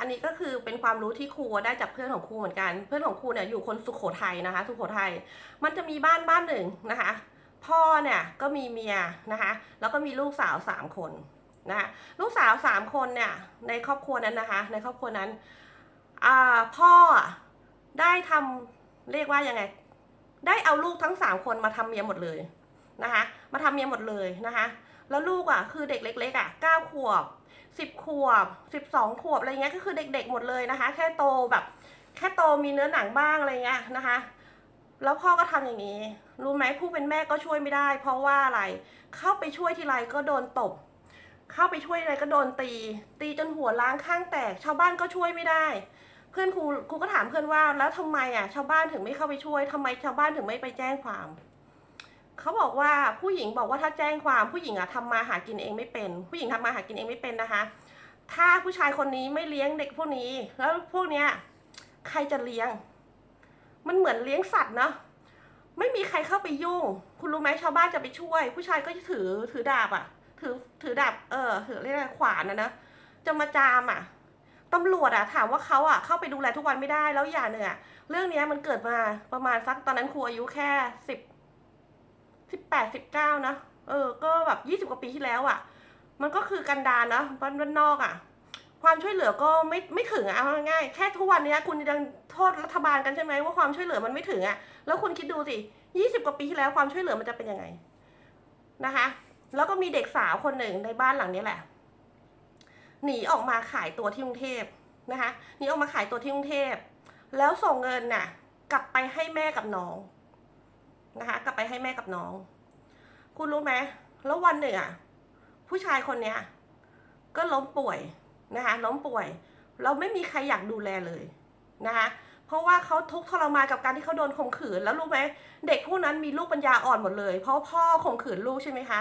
อันนี้ก็คือเป็นความรู้ที่ครูได้จากเพื่อนของครูเหมือนกัน เพื่อนของครูเนี่ยอยู่คนสุขโขทัยนะคะ สุขโขทัยมันจะมีบ้านบ้านหนึ่งนะคะ พ่อเนี่ยก็มีเมียนะคะ แล้วก็มีลูกสาวสามคนนะคะลูกสาวสามคนเนี่ยในครอบครัวนั้นนะคะ ในครอบครัวนั้นอ่าพ่อได้ทำเรียกว่ายังไง ได้เอาลูกทั้งสามคนมาทำเมียหมดเลยนะคะ มาทำเมียหมดเลยนะคะ แล้วลูกอะคือเด็กเล็กๆอะเก้าขวบ สิบขวบสิบสองขวบอะไรเงี้ยก็คือเด็กๆหมดเลยนะคะ แค่โตแบบแค่โตมีเนื้อหนังบ้างอะไรเงี้ยนะคะ แล้วพ่อก็ทำอย่างนี้ รู้ไหมผู้เป็นแม่ก็ช่วยไม่ได้ เพราะว่าอะไรเข้าไปช่วยทีไรก็โดนตบ เข้าไปช่วยอะไรก็โดนตี ตีจนหัวล้างข้างแตก ชาวบ้านก็ช่วยไม่ได้ เพื่อนครูครูก็ถามเพื่อนว่าแล้วทำไมอะชาวบ้านถึงไม่เข้าไปช่วยทำไมชาวบ้านถึงไม่ไปแจ้งความ เขาบอกว่าผู้หญิงบอกว่าถ้าแจ้งความผู้หญิงอะทำมาหากินเองไม่เป็น ผู้หญิงทำมาหากินเองไม่เป็นนะคะ ถ้าผู้ชายคนนี้ไม่เลี้ยงเด็กพวกนี้ แล้วพวกเนี้ยใครจะเลี้ยง มันเหมือนเลี้ยงสัตว์เนาะไม่มีใครเข้าไปยุ่ง คุณรู้ไหมชาวบ้านจะไปช่วย ผู้ชายก็จะถือถือดาบอะถือถือดาบเออถือเรียกอะไรขวานนะนะจะมาจามอะตำรวจอะถามว่าเขาอะเข้าไปดูแลทุกวันไม่ได้แล้วอย่างหนึ่งอะเรื่องเนี้ยมันเกิดมาประมาณสักตอนนั้นครูอายุแค่สิบ แปดสิบเก้านะ เออ ก็แบบยี่สิบกว่าปีที่แล้วอะมันก็คือกันดารนะบ้านบ้านนอกอะความช่วยเหลือก็ไม่ไม่ถึงอะเอาง่ายแค่ทุกวันนี้คุณยังโทษรัฐบาลกันใช่ไหมว่าความช่วยเหลือมันไม่ถึงอะ แล้วคุณคิดดูสิยี่สิบกว่าปีที่แล้วความช่วยเหลือมันจะเป็นยังไงนะคะ แล้วก็มีเด็กสาวคนหนึ่งในบ้านหลังนี้แหละ หนีออกมาขายตัวที่กรุงเทพนะคะหนีออกมาขายตัวที่กรุงเทพแล้วส่งเงินน่ะ กลับไปให้แม่กับน้องนะคะ กลับไปให้แม่กับน้อง คุณรู้ไหมแล้ววันหนึ่งอะ ผู้ชายคนเนี้ย ก็ล้มป่วยนะคะล้มป่วย เราไม่มีใครอยากดูแลเลยนะคะเพราะว่าเขาทุกข์ทรมานกับการที่เขาโดนข่มขืนแล้วรู้ไหมเด็กพวกนั้นมีลูกปัญญาอ่อนหมดเลย เพราะพ่อข่มขืนลูกใช่ไหมคะ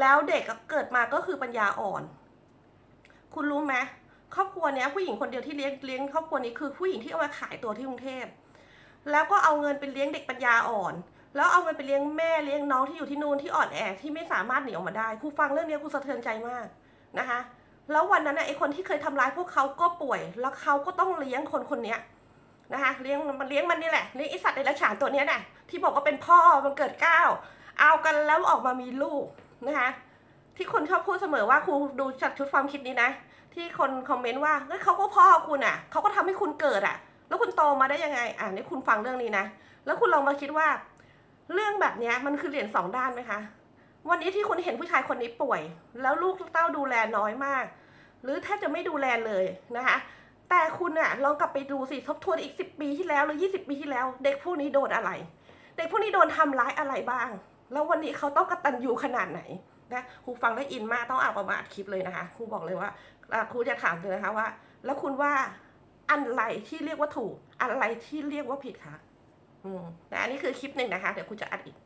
แล้วเด็กก็เกิดมาก็คือปัญญาอ่อน คุณรู้ไหมครอบครัวเนี้ยผู้หญิงคนเดียวที่เลี้ยงเลี้ยงครอบครัวนี้คือผู้หญิงที่เอามาขายตัวที่กรุงเทพแล้วก็เอาเงินไปเลี้ยงเด็กปัญญาอ่อน แล้วเอาเงินไปเลี้ยงแม่เลี้ยงน้องที่อยู่ที่นู่นที่อ่อนแอที่ไม่สามารถหนีออกมาได้ครูฟังเรื่องนี้ครูสะเทือนใจมากนะคะ แล้ววันนั้นไอ้คนที่เคยทำร้ายพวกเขาก็ป่วย แล้วเขาก็ต้องเลี้ยงคนคนนี้นะคะเลี้ยงมันเลี้ยงมันนี่แหละเลี้ยงไอสัตว์ในรัจฉานตัวนี้ยน่ะที่บอกว่าเป็นพ่อมันเกิดก้าวเอากันแล้วออกมามีลูกนะคะที่คนชอบพูดเสมอว่าครูดูจากชุดความคิดนี้นะ ที่คนคอมเมนต์ว่าเฮ้ยเขาก็พ่อคุณอะเขาก็ทำให้คุณเกิดอะ แล้วคุณโตมาได้ยังไงอ่านี่คุณฟังเรื่องนี้นะ แล้วคุณลองมาคิดว่า เรื่องแบบนี้มันคือเหรียญสองด้านไหมคะ วันนี้ที่คุณเห็นผู้ชายคนนี้ป่วย แล้วลูกเต้าดูแลน้อยมาก หรือแทบจะไม่ดูแลเลยนะคะ แต่คุณอะลองกลับไปดูสิทบทวนอีกสิปีที่แล้วหรือยี่สิบปีที่แล้ว เด็กพวกนี้โดนอะไร เด็กพวกนี้โดนทำร้ายอะไรบ้าง แล้ววันนี้เขาต้องกระตันยูขนาดไหนนะครูฟังได้อินมากต้องเอาออกมาอัดคลิปเลยนะคะครูบอกเลยว่าครูจะถามเลยนะคะว่า แล้วคุณว่าอะไรที่เรียกว่าถูกอะไรที่เรียกว่าผิดคะ นะอันนี้คือคลิปหนึ่งนะคะ เดี๋ยวคุณจะอัดอีก